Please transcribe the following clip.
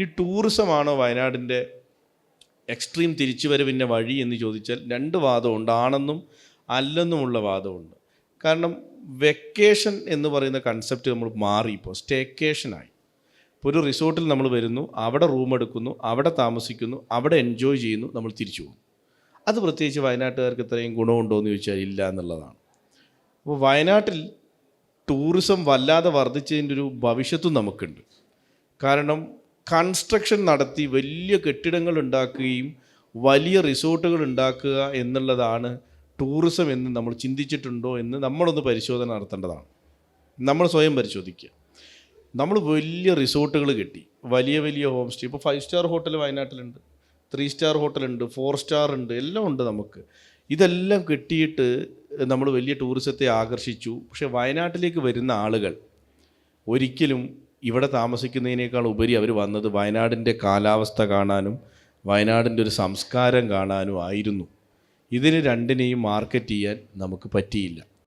ഇനി ടൂറിസമാണോ വയനാടിന്റെ എക്സ്ട്രീം തിരിച്ചുവരവിന്റെ വഴി എന്ന് ചോദിച്ചാൽ രണ്ട് വാദമുണ്ട്. ആണെന്നും അല്ലെന്നുമുള്ള വാദമുണ്ട്. കാരണം വെക്കേഷൻ എന്ന് പറയുന്ന കൺസെപ്റ്റ് നമ്മൾ മാറി ഇപ്പോൾ സ്റ്റേക്കേഷനായി ഇപ്പോൾ ഒരു റിസോർട്ടിൽ നമ്മൾ വരുന്നു അവിടെ റൂം എടുക്കുന്നു അവിടെ താമസിക്കുന്നു അവിടെ എൻജോയ് ചെയ്യുന്നു നമ്മൾ തിരിച്ചു പോകും അത് പ്രത്യേകിച്ച് വയനാട്ടുകാർക്ക് ഇത്രയും ഗുണമുണ്ടോ എന്ന് ചോദിച്ചാൽ ഇല്ല എന്നുള്ളതാണ്. അപ്പോൾ വയനാട്ടിൽ ടൂറിസം വല്ലാതെ വർദ്ധിച്ചതിന്റെ ഒരു ഭവിഷ്യത്തും നമുക്കുണ്ട്. കാരണം കൺസ്ട്രക്ഷൻ നടത്തി വലിയ കെട്ടിടങ്ങൾ ഉണ്ടാക്കുകയും വലിയ റിസോർട്ടുകൾ ഉണ്ടാക്കുക എന്നുള്ളതാണ് ടൂറിസം എന്ന് നമ്മൾ ചിന്തിച്ചിട്ടുണ്ടോ എന്ന് നമ്മളൊന്ന് പരിശോധന നടത്തേണ്ടതാണ്. നമ്മൾ സ്വയം പരിശോധിക്കുക. നമ്മൾ വലിയ റിസോർട്ടുകൾ കെട്ടി. വലിയ വലിയ ഹോം സ്റ്റേ ഇപ്പോൾ ഫൈവ് സ്റ്റാർ ഹോട്ടൽ വയനാട്ടിലുണ്ട്. ത്രീ സ്റ്റാർ ഹോട്ടലുണ്ട് ഫോർ സ്റ്റാർ ഉണ്ട് എല്ലാം ഉണ്ട് നമുക്ക്. ഇതെല്ലാം കെട്ടിയിട്ട് നമ്മൾ വലിയ ടൂറിസത്തെ ആകർഷിച്ചു. പക്ഷേ വയനാട്ടിലേക്ക് വരുന്ന ആളുകൾ ഒരിക്കലും ഇവിടെ താമസിക്കുന്നതിനേക്കാൾ ഉപരി അവർ വന്നത് വയനാടിന്റെ കാലാവസ്ഥ കാണാനും വയനാടിന്റെ ഒരു സംസ്കാരം കാണാനും ആയിരുന്നു. ഇതിന് രണ്ടിനെയും മാർക്കറ്റ് ചെയ്യാൻ നമുക്ക് പറ്റിയില്ല.